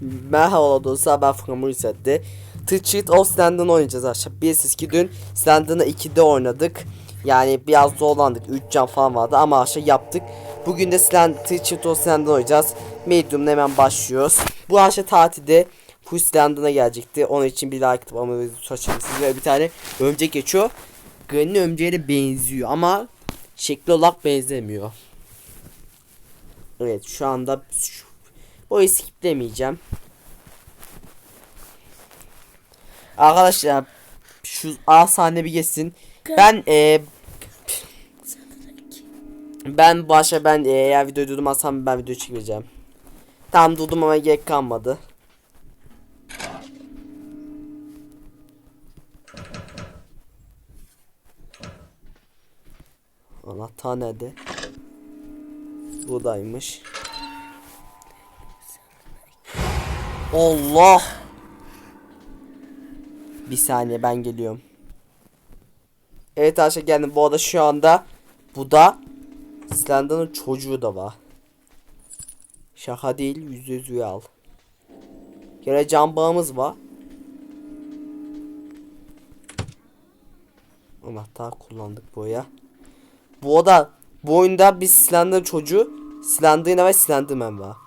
Merhaba dostlar ben Furkan Muriset'te The of Slender'ını oynayacağız arkadaşlar. Biz eski dün Slender'ını 2'de oynadık. Yani biraz zorlandık. 3 can falan vardı ama aşağı yaptık. Bugün de Slend The Cheat of Slender'ını oynayacağız. Medium'da hemen başlıyoruz. Bu aşağı tatilde Full Slender'ına gelecekti. Onun için bir like atıp ama açabilirsiniz. Ve bir tane örümcek geçiyor. Granny örümceğe benziyor ama şekli olarak benzemiyor. Evet şu anda şu, o skiplemeyeceğim. Arkadaşlar şu A sahne bir geçsin. Ben e, ben başa ben e, eğer videoyu durdurmazsam ben video çekeceğim. Tam durdum ama gerek kalmadı. Anahtar nerede? Buradaymış. Allah! Bir saniye ben geliyorum. Evet arkadaşlar geldim. Bu arada şu anda bu da Slender'ın çocuğu da var. Şaka değil yüzde yüz real. Gene can bağımız var. Anahtar kullandık boya. Bu oda bu oyunda bir Slender çocuğu Slenderina ve Slenderman var.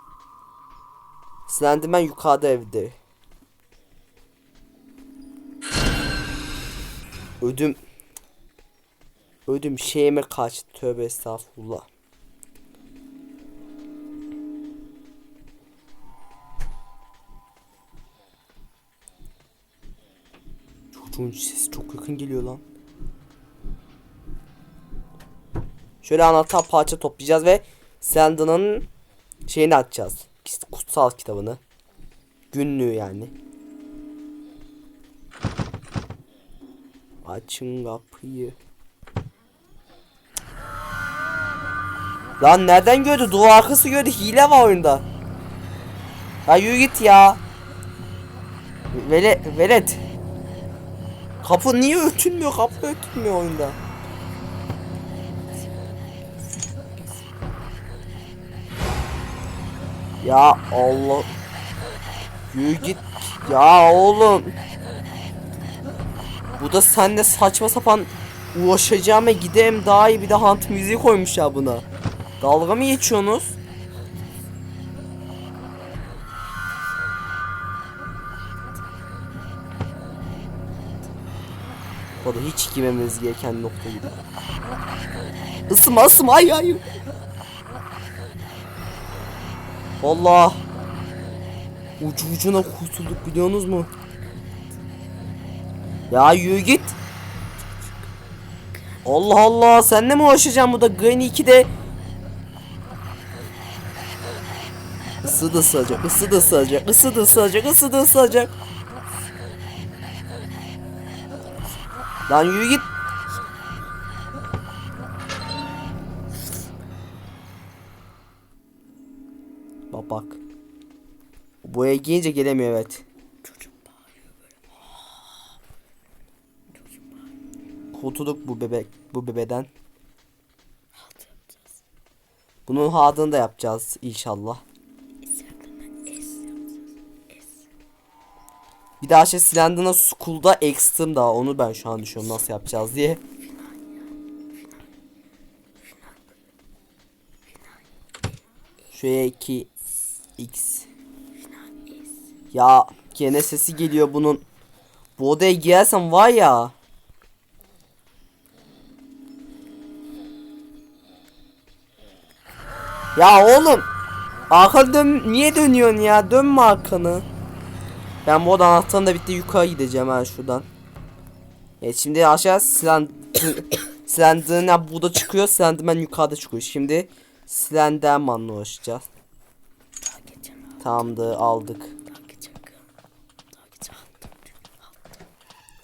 Slenderman yukarıda evde. Ödüm Ödüm şeyime kaçtı tövbe estağfurullah. Çocuğun sesi çok yakın geliyor lan. Şöyle anahtar parça toplayacağız ve Sanda'nın şeyini açacağız. Kutsal kitabını. Günlüğü yani. Açın kapıyı. Lan nereden gördü? Duvar arkası gördü. Hile var oyunda. Ya yürü git ya. Velet, velet. Kapı niye örtülmüyor? Kapı örtülmüyor oyunda. Ya Allah. Yürü git. Ya oğlum. Bu da sende saçma sapan ulaşacağıma gideyim daha iyi bir de hunt müziği koymuş ya buna. Dalga mı geçiyorsunuz? O da hiç girmemiz gereken nokta gibi. Isıma ısıma ay ay. Allah. Ucu ucuna kurtulduk biliyorsunuz mu? Ya yürü git. Allah Allah sen ne mi uğraşacaksın burada Granny 2'de Isı da ısıracak, ısı da ısıracak, ısı da ısıracak, ısı da ısıracak. Lan yürü git. Boya giyince gelemiyor evet. Kurtulduk bu bebek bu bebeden. Bunun hadını da yapacağız inşallah. Bir daha şey Slender'ın School'da Extreme daha onu ben şu an düşünüyorum nasıl yapacağız diye. Şuraya 2 X Ya gene sesi geliyor bunun. Bu odaya girersem var ya. Ya oğlum. Arka dön niye dönüyorsun ya? Dönme arkanı. Ben bu oda anahtarını da bitti yukarı gideceğim ha şuradan. Evet şimdi aşağı Slend Slenderman burada çıkıyor. Slenderman yukarıda çıkıyor. Şimdi Slenderman'la uğraşacağız. Tamamdır aldık.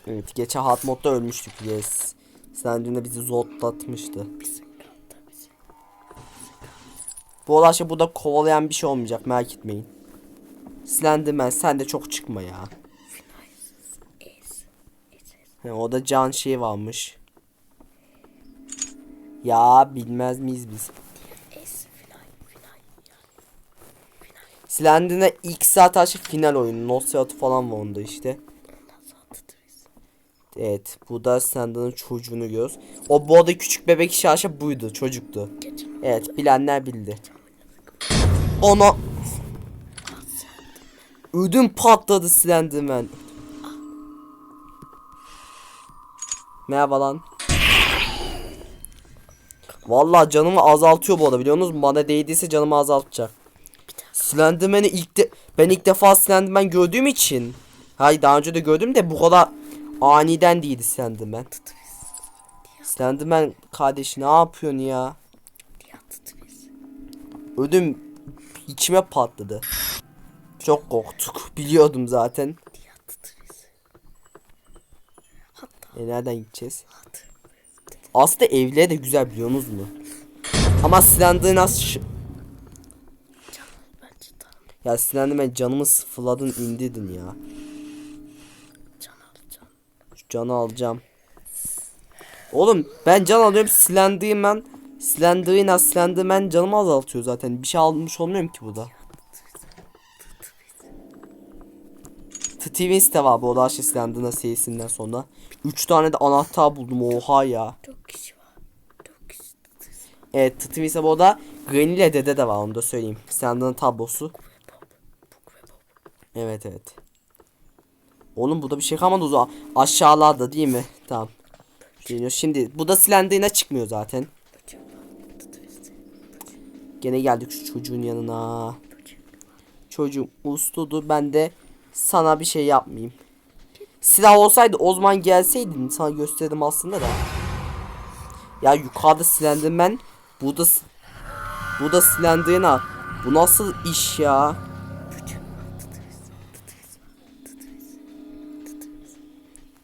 Evet geçen hard modda ölmüştük yes. Slenderman bizi zotlatmıştı. Bu olay şey burada kovalayan bir şey olmayacak merak etmeyin. Slenderman sen de çok çıkma ya. He, o da can şey varmış. Ya bilmez miyiz biz? Slenderman ilk saat aşı final oyunu. Nosferatu falan var onda işte. Evet bu da Slenderman'ın çocuğunu görüyoruz. O bu arada küçük bebek şaşı buydu çocuktu. Evet bilenler bildi. Ona Ödüm patladı Slenderman. Merhaba lan. Vallahi canımı azaltıyor bu arada biliyor musunuz? Bana değdiyse canımı azaltacak. Slenderman'i ilk de ben ilk defa Slenderman gördüğüm için. Hayır daha önce de gördüm de bu kadar aniden değildi Slenderman. Slenderman kardeş ne yapıyorsun ya? Ödüm içime patladı. Çok korktuk. Biliyordum zaten. E nereden gideceğiz? Aslında evleri de güzel biliyorsunuz mu? Ama Slenderman az ş- Ya Slenderman canımı sıfırladın indirdin ya. Canı alacağım. Oğlum ben can alıyorum Slenderman Slenderman Slenderman canımı azaltıyor zaten. Bir şey almış olmuyorum ki burada. Twins de var bu arada şey Slenderman serisinden sonra. 3 tane de anahtar buldum oha ya. Çok kişi var. Çok kişi. Evet Twins'e bu arada Granny ile Dede de var onu da söyleyeyim. Slenderman tablosu. Evet evet. Oğlum burada bir şey kalmadı o zaman. Aşağılarda değil mi? Tamam. Geliyor. Şimdi bu da Slenderman'e çıkmıyor zaten. Gene geldik şu çocuğun yanına. Çocuğum usludu ben de sana bir şey yapmayayım. Silah olsaydı o zaman gelseydin sana gösterdim aslında da. Ya yukarıda Slenderman burada s- burada Slenderman Bu nasıl iş ya?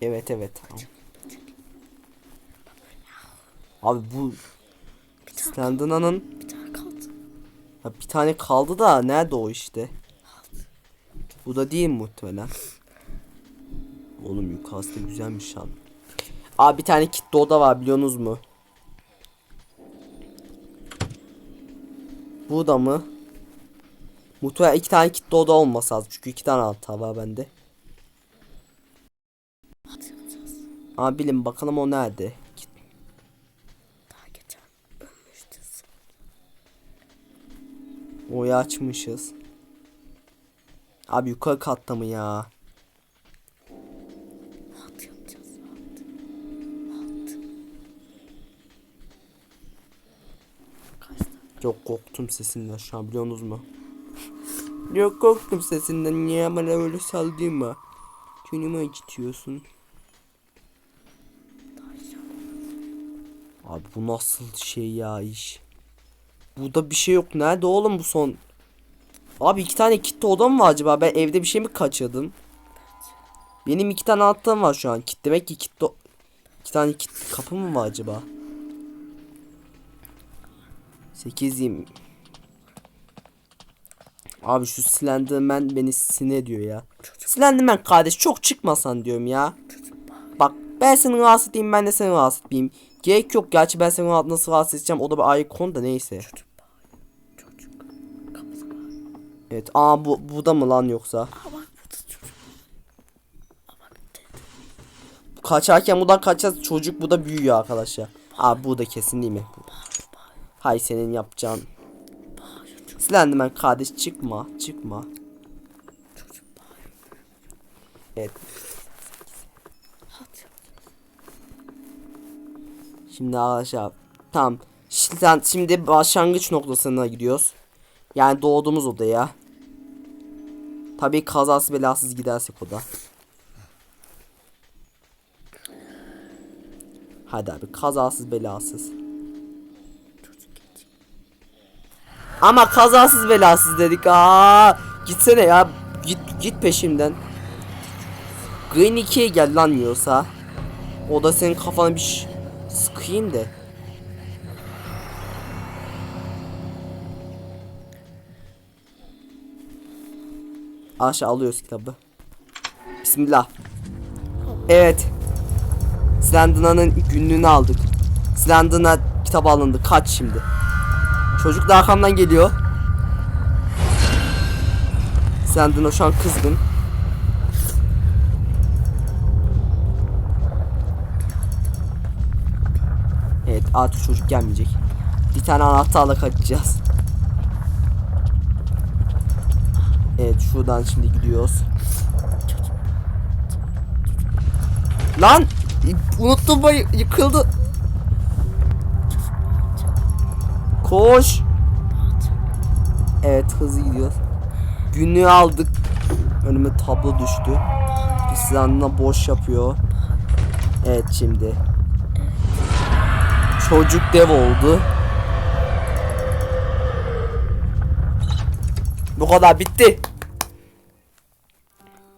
Evet evet tamam. Abi bu Slenderman'ın Bir tane kaldı. ya bir tane kaldı da nerede o işte? Bu da değil muhtemelen. Oğlum yukarısı da güzelmiş lan. Abi bir tane kitle oda var biliyorsunuz mu? Bu da mı? Muhtemelen iki tane kitle oda olması lazım. Çünkü iki tane altta var bende. Abi bilin bakalım o nerede? Daha geçen ölmüştü. Oyu açmışız. Abi yukarı katta mı ya? Hadi yapacağız. Hadi. Hadi. Kaç? Çok korktum sesinden şu an biliyorsunuz mu? Yok korktum sesinden niye bana öyle saldın mı? Canımı acıtıyorsun. Daha hiç yok. Abi bu nasıl şey ya iş? Burada bir şey yok. Nerede oğlum bu son? Abi iki tane kitle oda mı var acaba? Ben evde bir şey mi kaçırdım? Benim iki tane anahtarım var şu an. Kit demek ki kitle iki tane kit kapı mı var acaba? 8 yirmi. Abi şu Slenderman beni sinir ediyor ya. Slenderman kardeş çok çıkmasan diyorum ya. Bak ben seni rahatsız edeyim ben de seni rahatsız edeyim. Gerek yok gerçi ben seni rahat- nasıl rahatsız edeceğim o da bir konu da neyse. Çocuk. Evet aa bu, bu da mı lan yoksa? Kaçarken buradan kaçacağız çocuk bu da büyüyor arkadaşlar. Aa bu da kesin değil mi? Hay senin yapacağın. Çocuk. Slenderman kardeş çıkma çıkma. Evet Hadi yapacağız. Şimdi arkadaşlar tamam. Şimdi, başlangıç noktasına gidiyoruz. Yani doğduğumuz odaya. Tabii kazası belasız gidersek o da. Hadi abi kazasız belasız. Ama kazasız belasız dedik. Aa, gitsene ya. Git git peşimden. Green 2'ye gel lan yiyorsa. O da senin kafana bir sıkayım da. Aşağı alıyoruz kitabı. Bismillah. Evet. Slenderman'ın günlüğünü aldık. Slenderman kitap alındı. Kaç şimdi? Çocuk da arkamdan geliyor. Sendino şu an kızgın. Evet artık çocuk gelmeyecek. Bir tane anahtarla kaçacağız. Evet şuradan şimdi gidiyoruz. Lan! Unuttum bu yıkıldı. Koş. Evet hızlı gidiyoruz. Günlüğü aldık. Önüme tablo düştü. Bir silahına boş yapıyor. Evet şimdi. Çocuk dev oldu. Bu kadar bitti.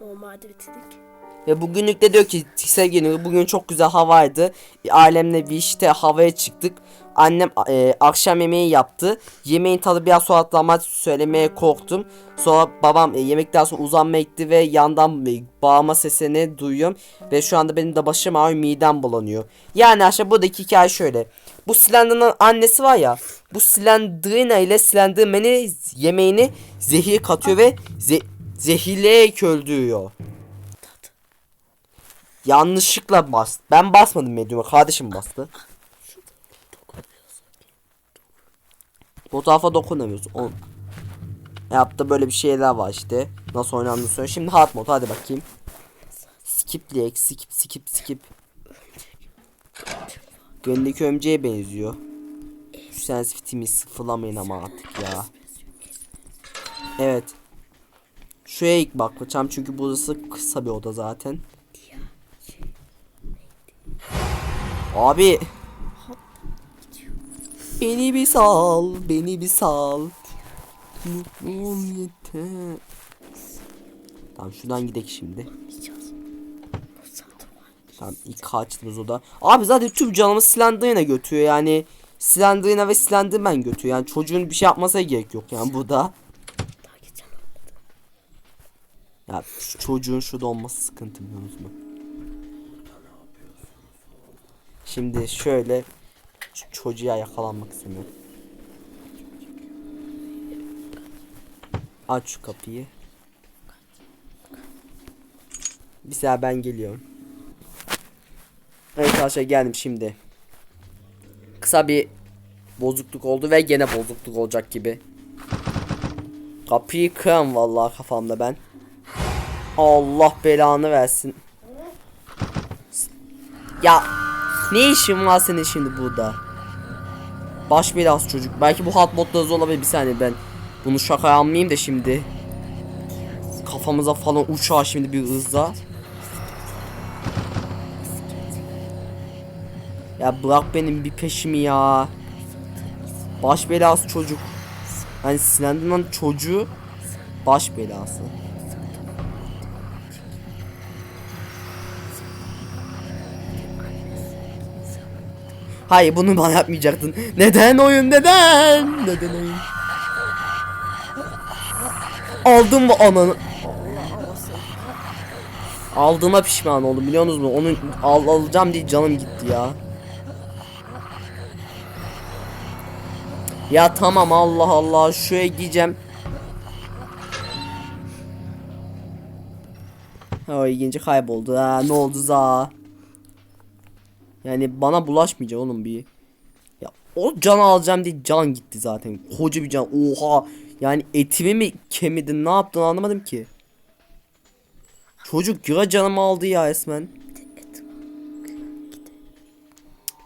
Normalde bitirdik. Ve bugünlük de diyor ki sevgilim bugün çok güzel havaydı. Ailemle bir işte havaya çıktık. Annem e, akşam yemeği yaptı. Yemeğin tadı biraz soğuttı ama söylemeye korktum. Sonra babam e, yemekten sonra uzanmaya gitti ve yandan e, bağırma sesini duyuyorum. Ve şu anda benim de başım ağrıyor midem bulanıyor. Yani aşağı buradaki hikaye şöyle. Bu Slenderman'ın annesi var ya. Bu Slenderina ile Slenderman'i yemeğini zehir katıyor ve ze zehirleyerek öldürüyor. Yanlışlıkla bas. Ben basmadım medyuma. Kardeşim bastı. Fotoğrafa dokunamıyoruz. On. Yaptı böyle bir şeyler var işte. Nasıl oynandığını söyle. Şimdi hard mode hadi bakayım. Skip Lake, skip skip skip. Gönlündeki ömceğe benziyor. Şu sensitivitimi sıfırlamayın ama artık ya. Evet. Şuraya ilk bakacağım çünkü burası kısa bir oda zaten. Abi. Beni bir sal, beni bir sal. Mutluluğum yeter. Tamam şuradan gidelim şimdi. Tamam ilk kaçtığımız oda. Abi zaten tüm canımı Slenderman'a götürüyor yani. Slenderman'a ve Slenderman götürüyor. Yani çocuğun bir şey yapmasına gerek yok yani burada. Ya çocuğun şurada olması sıkıntı biliyorsunuz mu? Şimdi şöyle çocuğa yakalanmak istemiyorum. Aç şu kapıyı. Bir saniye ben geliyorum. Evet arkadaşlar geldim şimdi. Kısa bir bozukluk oldu ve gene bozukluk olacak gibi. Kapıyı kıram vallahi kafamda ben. Allah belanı versin. Ya ne işin var senin şimdi burada? Baş belası çocuk. Belki bu hot modda hızlı olabilir bir saniye ben. Bunu şakaya almayayım da şimdi. Kafamıza falan uçağı şimdi bir hızla. Ya bırak benim bir peşimi ya. Baş belası çocuk. Hani Slenderman çocuğu baş belası. Hayır bunu bana yapmayacaktın. Neden oyun neden? Neden oyun? Aldım mı ananı? Aldığıma pişman oldum biliyorsunuz mu? Onu al alacağım diye canım gitti ya. Ya tamam Allah Allah şuraya gideceğim. Ha ilginci kayboldu. Ha ne oldu za? Yani bana bulaşmayacak oğlum bir. Ya o can alacağım diye can gitti zaten. Koca bir can. Oha. Yani etimi mi kemidin ne yaptın anlamadım ki. Çocuk ya canımı aldı ya var.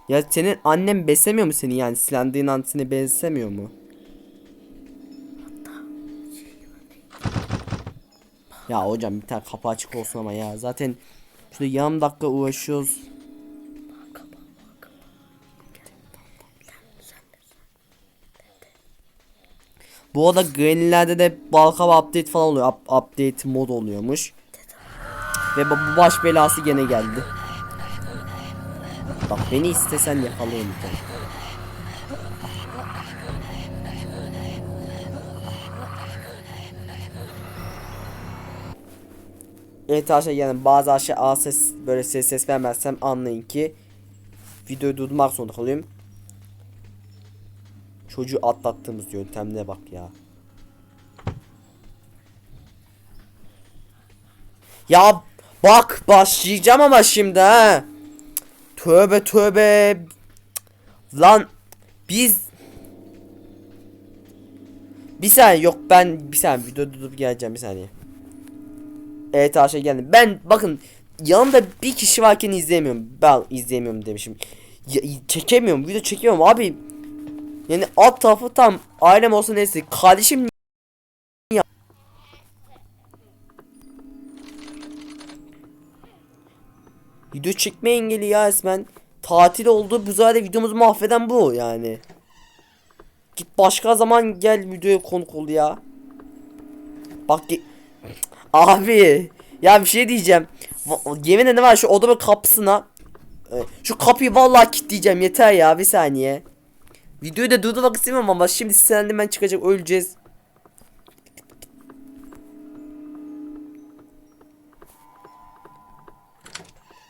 Ya senin annen beslemiyor mu seni yani silendiğin annesini beslemiyor mu? Ya hocam bir tane kapı açık olsun ama ya zaten şurada yarım dakika uğraşıyoruz. Bu arada Granny'lerde de Balkaba update falan oluyor. Up- update mod oluyormuş. Ve bu baş belası gene geldi. Bak beni istesen yakalayayım. Evet arkadaşlar yani bazı aşağı ses böyle ses ses vermezsem anlayın ki videoyu durdurmak zorunda kalıyorum. Çocuğu atlattığımız yöntemine bak ya. Ya bak başlayacağım ama şimdi ha. Tövbe tövbe. Lan biz bir saniye yok ben bir saniye video durup geleceğim bir saniye. Evet Ayşe geldim. Ben bakın yanımda bir kişi varken izleyemiyorum. Ben izleyemiyorum demişim. Ya, çekemiyorum video çekemiyorum abi. Yani alt tarafı tam ailem olsa neyse kardeşim ya. Video çekme engeli ya resmen. Tatil oldu bu zaten videomuzu mahveden bu yani. Git başka zaman gel videoya konuk ol ya. Bak Abi ya bir şey diyeceğim. Yemin ederim var şu odamın kapısına e, şu kapıyı vallahi kilitleyeceğim yeter ya bir saniye. Videoyu da durdurmak istemiyorum ama şimdi sinirlendim çıkacak öleceğiz.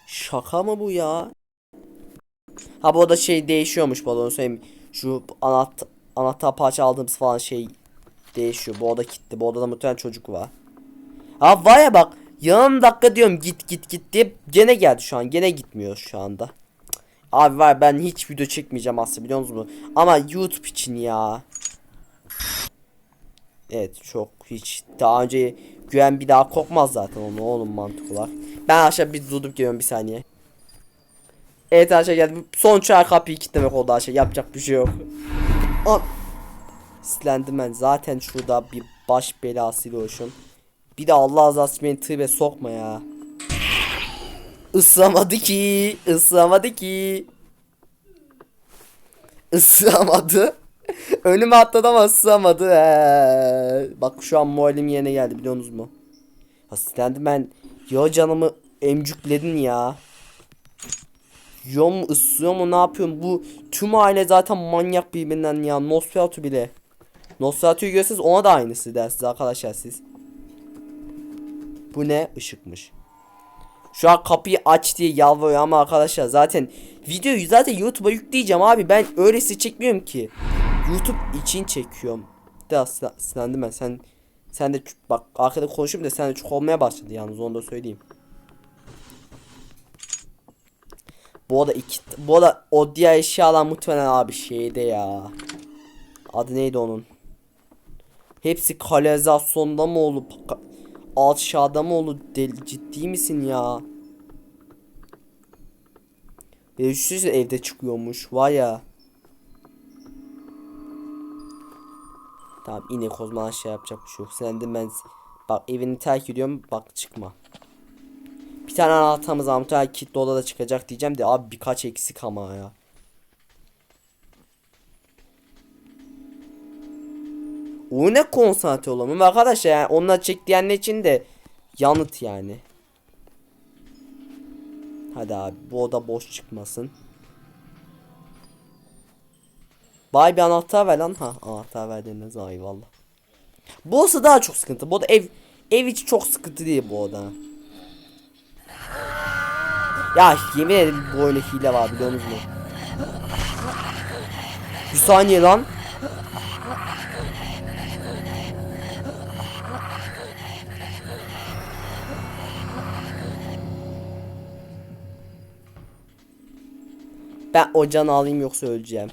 Şaka mı bu ya? Ha bu da şey değişiyormuş onu söyleyeyim. Şu anahtar, anahtar parça aldığımız falan şey değişiyor. Bu oda kilitli. Bu odada muhtemelen çocuk var. Ha var ya bak yarım dakika diyorum git git git diye gene geldi şu an. Gene gitmiyor şu anda. Abi var ben hiç video çekmeyeceğim aslında biliyor musunuz? Ama YouTube için ya. Evet çok hiç daha önce güven bir daha korkmaz zaten onu oğlum mantık olarak. Ben aşağı bir durup geliyorum bir saniye. Evet aşağı geldim. Son çağ kapıyı kilitlemek oldu aşağı. Yapacak bir şey yok. An Slenderman zaten şurada bir baş belasıyla hoşum. Bir de Allah olsun beni tırbe sokma ya. Isıramadı ki. ısıramadı ki. Isıramadı. Önüme atladı ama ısıramadı. He. Bak şu an moralim yerine geldi biliyorsunuz mu? Ya Slenderman ya canımı emcükledin ya. Yiyor mu ısırıyor mu ne yapıyorum bu tüm aile zaten manyak birbirinden ya Nosferatu bile Nosferatu'yu görseniz ona da aynısı dersiniz arkadaşlar siz Bu ne ışıkmış Şu an kapıyı aç diye yalvarıyor ama arkadaşlar zaten videoyu zaten YouTube'a yükleyeceğim abi. Ben öylesi çekmiyorum ki. YouTube için çekiyorum. De sinirlendim ben. Sen sen de bak arkada konuşayım da sen de çok olmaya başladı yalnız onu da söyleyeyim. Bu arada iki bu arada o diğer eşyalar muhtemelen abi şeyde ya. Adı neydi onun? Hepsi kanalizasyonda mı olup mı olup deli ciddi misin ya? Ya düşünsene evde çıkıyormuş var ya. Tamam inek o şey yapacak bir şey yok. Sen de ben bak evini terk ediyorum bak çıkma. Bir tane anahtarımız var. Muhtemelen kilitli odada çıkacak diyeceğim de abi birkaç eksik ama ya. O ne konsantre olamam arkadaşlar yani onlar çek diyenler için de yanıt yani. Hadi abi bu oda boş çıkmasın. Bay bir anahtar ver lan. Ha anahtar verdiğiniz eyvallah. Bu olsa daha çok sıkıntı. Bu oda ev ev içi çok sıkıntı değil bu oda. Ya yemin ederim oyunda hile var biliyor musunuz? Bir saniye lan. Ben o alayım yoksa öleceğim.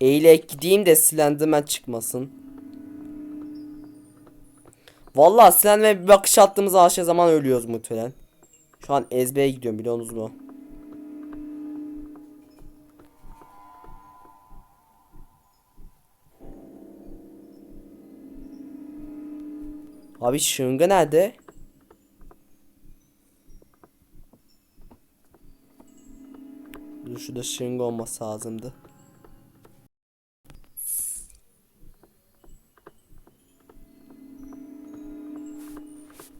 Eyle gideyim de Slenderman çıkmasın. Vallahi Slenderman'e bir bakış attığımız aşağı zaman ölüyoruz muhtemelen. Şu an ezbeye gidiyorum biliyorsunuz mu? Abi şırınga nerede? Dur şurada şırınga olması lazımdı.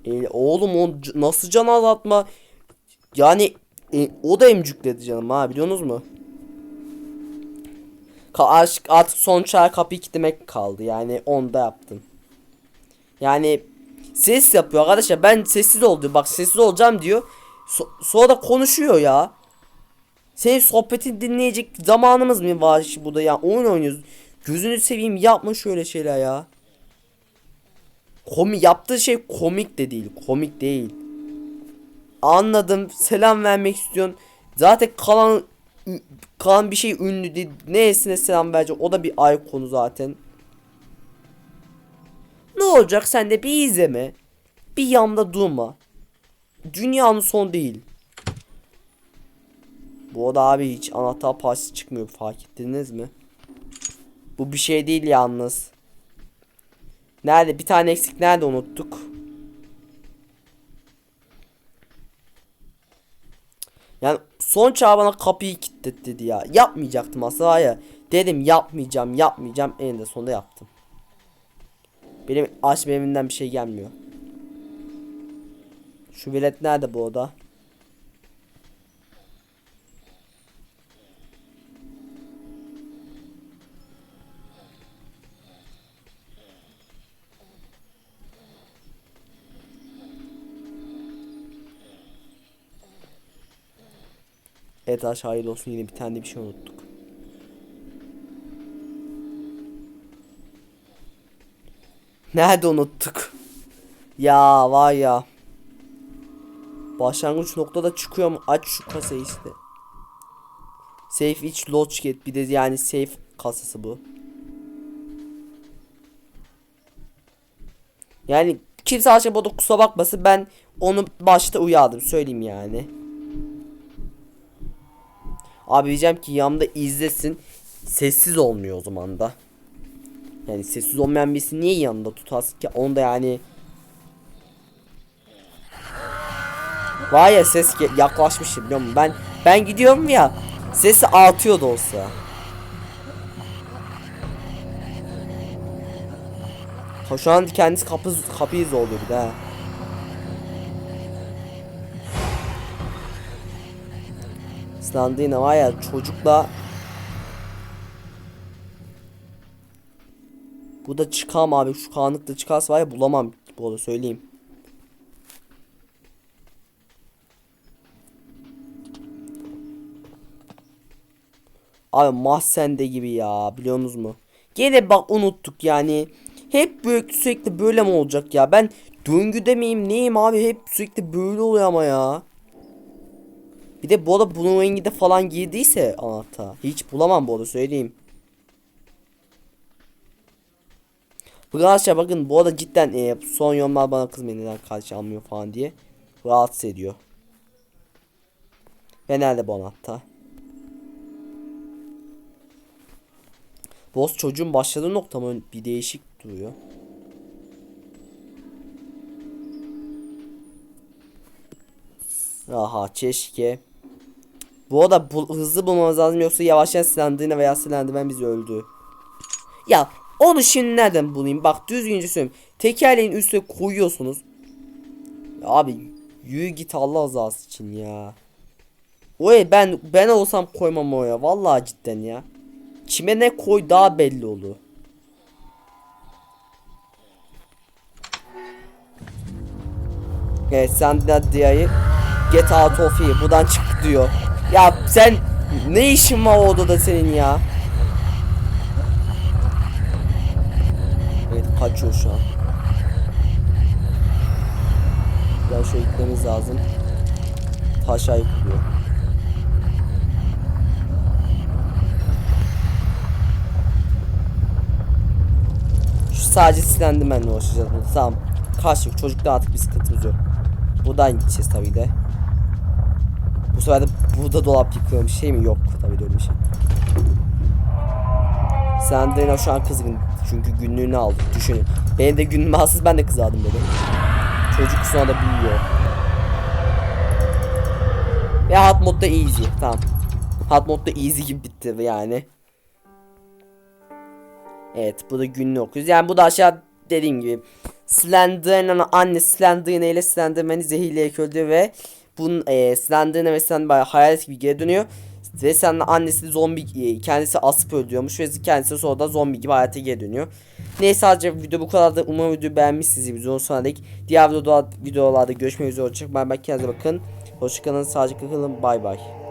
E, oğlum o nasıl can azaltma? Yani e, o da emcükledi canım ha biliyorsunuz mu? Ka artık, artık son çağ kapıyı kilitlemek kaldı. Yani onu da yaptım. Yani ses yapıyor arkadaşlar. Ben sessiz ol. Bak sessiz olacağım diyor. So- sonra da konuşuyor ya. Senin sohbeti dinleyecek zamanımız mı var burada ya? Oyun oynuyoruz. Gözünü seveyim yapma şöyle şeyler ya. Komik yaptığı şey komik de değil. Komik değil. Anladım. Selam vermek istiyorsun. Zaten kalan kalan bir şey ünlü değil. Nesine selam verecek? O da bir ay konu zaten. Ne olacak sen de bir izleme. Bir yanda durma. Dünyanın son değil. Bu oda abi hiç anahtar parçası çıkmıyor fark ettiniz mi? Bu bir şey değil yalnız. Nerede? Bir tane eksik nerede unuttuk? Yani son çağ bana kapıyı kilitlet dedi ya. Yapmayacaktım aslında ya. Dedim yapmayacağım yapmayacağım. Eninde sonunda yaptım. Benim aç evimden bir şey gelmiyor. Şu velet nerede bu oda? Evet aşağı hayırlı olsun yine bir tane de bir şey unuttuk. Nerede unuttuk? Ya var ya. Başlangıç noktada çıkıyor mu? Aç şu kasayı işte. Safe iç lodge get. Bir de yani safe kasası bu. Yani kimse aşağı burada kusura bakmasın ben onu başta uyardım söyleyeyim yani. Abi diyeceğim ki yanımda izlesin. Sessiz olmuyor o zaman da. Yani sessiz olmayan birisi niye yanında tutarsın ki? Onu da yani Var ya ses ge- yaklaşmış biliyor musun? Ben ben gidiyorum ya sesi artıyor da olsa. Ha, şu an kendisi kapı kapıyı zorluyor bir de ha. Islandı yine var ya çocukla Bu da çıkam abi şu karanlıkta çıkarsa var ya bulamam bu arada söyleyeyim. Abi mahzende gibi ya biliyorsunuz mu? Gene bak unuttuk yani. Hep böyle sürekli böyle mi olacak ya? Ben döngüde miyim neyim abi? Hep sürekli böyle oluyor ama ya. Bir de bu arada bunun rengi de falan girdiyse anahtar. Hiç bulamam bu arada söyleyeyim. Bu arkadaşlar bakın bu arada cidden e, son yorumlar bana kızmayın neden karşı almıyor falan diye. Rahatsız ediyor. Ve nerede bu anahtar? Boss çocuğun başladığı nokta mı bir değişik duruyor. Aha keşke. Bu arada bu, hızlı bulmamız lazım yoksa yavaşlayan silendrine veya silendirmen bizi öldü. Ya onu şimdi nereden bulayım? Bak düzgünce söyleyeyim. Tekerleğin üstüne koyuyorsunuz. Ya abi yürü git Allah rızası için ya. Oy ben ben olsam koymam oraya. Vallahi cidden ya. Kime ne koy daha belli olur. Evet diyeyi get out of here buradan çık diyor. Ya sen ne işin var o odada senin ya? Evet kaçıyor şu an. Ya şöyle gitmemiz lazım. Taşa yıkılıyor. Şu sadece silendirmenle uğraşacağız burada. Tamam. Karşı çocukta artık bir sıkıntımız yok. Buradan gideceğiz tabii de. Bu sefer de burada dolap yıkıyorum şey mi? Yok tabii de öyle bir şey. Sandrina şu an kızgın. Çünkü günlüğünü aldık. Düşünün. Benim de günlüğümü alsız ben de kızardım böyle. Çocuk sonra da büyüyor. Ve hard modda easy. Tamam. Hard modda easy gibi bitti yani. Evet bu da günlüğü okuyoruz. Yani bu da aşağı dediğim gibi Slenderman'ın anne Slenderman ile Slenderman'i zehirleyerek öldü ve bunun e, Slenderman ve Slenderman hayalet gibi geri dönüyor. Ve senin annesi zombi e, kendisi asıp öldürüyormuş ve kendisi sonra da zombi gibi hayata geri dönüyor. Neyse sadece video bu kadar da umarım videoyu beğenmişsiniz. Videonun sonuna dek diğer videolarda, videolarda görüşmek üzere. Hoşçakalın. Bay. Kendinize bakın. Hoşçakalın. Sağlıcakla kalın. Bay bay.